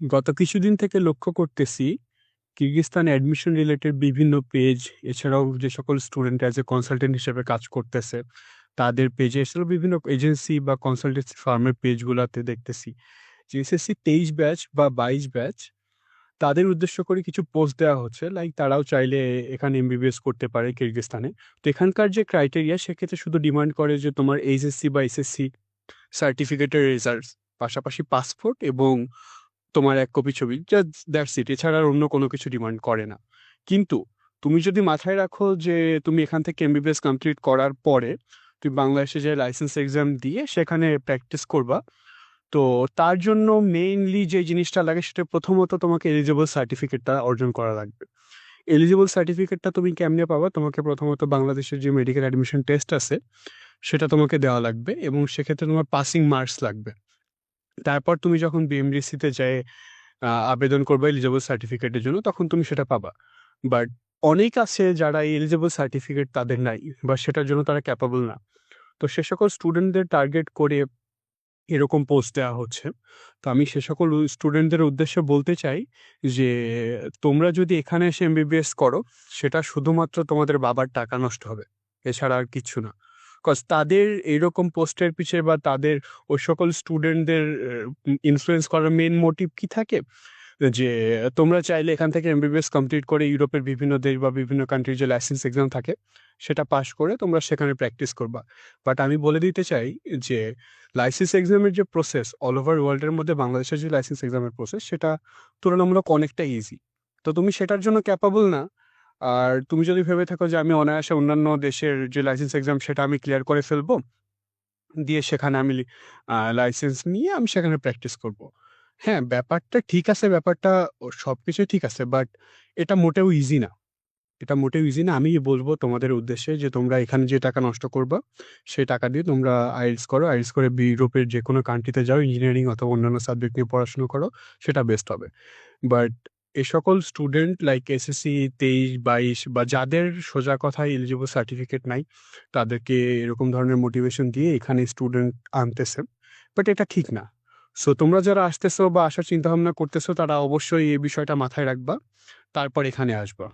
গত কিছুদিন থেকে লক্ষ্য করতেছি কিরগিজস্তানে অ্যাডমিশন রিলেটেড বিভিন্ন পেজ এছাড়াও যে সকল স্টুডেন্ট অ্যাজ এ কনসালটেন্ট হিসেবে কাজ করতেছে, তাদের পেজে এছাড়াও বিভিন্ন এজেন্সি বা কনসালটেন্সি ফার্মের পেজগুলোতে দেখতেছি। যে এসএসসি তেইশ ব্যাচ বা বাইশ ব্যাচ তাদের উদ্দেশ্য করে কিছু পোস্ট দেওয়া হচ্ছে লাইক তারাও চাইলে এখানে এমবিবিএস করতে পারে কিরগিজস্তানে তো এখানকার যে ক্রাইটেরিয়া সেক্ষেত্রে শুধু ডিমান্ড করে যে তোমার এইচএসসি বা এসএসসি সার্টিফিকেটের রেজাল্ট পাশাপাশি পাসপোর্ট এবং তোমার এক কপি ছবি জাস্ট দ্যাটস ইট এছাড়া আর অন্য কোনো কিছু ডিমান্ড করে না। কিন্তু তুমি যদি মাথায় রাখো যে তুমি এখান থেকে এমবিবিএস কমপ্লিট করার পরে তুমি বাংলাদেশে যে লাইসেন্স এক্সাম দিয়ে সেখানে প্র্যাকটিস করবা, তো তার জন্য মেইনলি যে জিনিসটা লাগে সেটা প্রথমত তোমাকে এলিজিবল সার্টিফিকেটটা অর্জন করা লাগবে। এলিজিবল সার্টিফিকেটটা তুমি কেমনে পাবা? তোমাকে প্রথমত বাংলাদেশের যে মেডিকেল অ্যাডমিশন টেস্ট আছে, সেটা তোমাকে দেওয়া লাগবে এবং সেক্ষেত্রে তোমার পাসিং মার্কস লাগবে। তারপর তুমি যখন বিএমডিসিতে যায় আবেদন করবে এলিজিবল সার্টিফিকেটের জন্য, তখন তুমি সেটা পাবা। বাট অনেক আছে যারা এই এলিজিবল সার্টিফিকেট তাদের নাই, বা সেটার জন্য তারা ক্যাপাবল না। তো সে সকল স্টুডেন্টদের টার্গেট করে এরকম পোস্ট দেওয়া হচ্ছে। তো আমি সে সকল স্টুডেন্টদের উদ্দেশ্যে বলতে চাই যে, তোমরা যদি এখানে এসে এমবিবিএস করো, সেটা শুধুমাত্র তোমাদের বাবার টাকা নষ্ট হবে। এছাড়া আর কিছু না। কজ তাদের এইরকম পোস্টের পিছে বা তাদের ওই সকল স্টুডেন্টদের ইনফ্লুয়েন্স করার মেন মোটিভ কি থাকে? যে তোমরা চাইলে এখান থেকে এমবিবিএস কমপ্লিট করে ইউরোপের বিভিন্ন দেশ বা বিভিন্ন কান্ট্রির যে লাইসেন্স এক্সাম থাকে, সেটা পাশ করে তোমরা সেখানে প্র্যাকটিস করবা। বাট আমি বলে দিতে চাই যে লাইসেন্স এক্সামের যে প্রসেস অল ওভার ওয়ার্ল্ডের মধ্যে বাংলাদেশের যে লাইসেন্স এক্সামের প্রসেস সেটা তুলনামূলক অনেকটা ইজি তো তুমি সেটার জন্য ক্যাপাবল না আর তুমি যদি ভেবে থাকো যে আমি অনায়াসে অন্যান্য দেশের যে লাইসেন্স এক্সাম সেটা আমি ক্লিয়ার করে ফেলব, দিয়ে সেখানে আমি লাইসেন্স নিয়ে আমি সেখানে প্র্যাকটিস করব। হ্যাঁ ব্যাপারটা ঠিক আছে, ব্যাপারটা সব কিছু ঠিক আছে বাট এটা মোটেও ইজি না। এটা মোটেও ইজি না। আমি বলব তোমাদের উদ্দেশ্যে যে তোমরা এখানে যে টাকা নষ্ট করবা, সেই টাকা দিয়ে তোমরা আইএলস করো। আইএলস করে ইউরোপের যে কোনো কান্ট্রিতে যাও ইঞ্জিনিয়ারিং অথবা অন্যান্য সাবজেক্ট নিয়ে পড়াশোনা করো, সেটা বেস্ট হবে। বাট এ সকল স্টুডেন্ট লাইক এসএসসি তেইশ, বাইশ বা যাদের সোজা কথায় এলিজিবল সার্টিফিকেট নাই, তাদেরকে এরকম ধরনের মোটিভেশন দিয়ে এখানে স্টুডেন্ট আনতেছে। বাট এটা ঠিক না। সো তোমরা যারা আসতেছো বা আসার চিন্তা ভাবনা করতেছো, তারা অবশ্যই এই বিষয়টা মাথায় রাখবা। তারপর এখানে আসবা।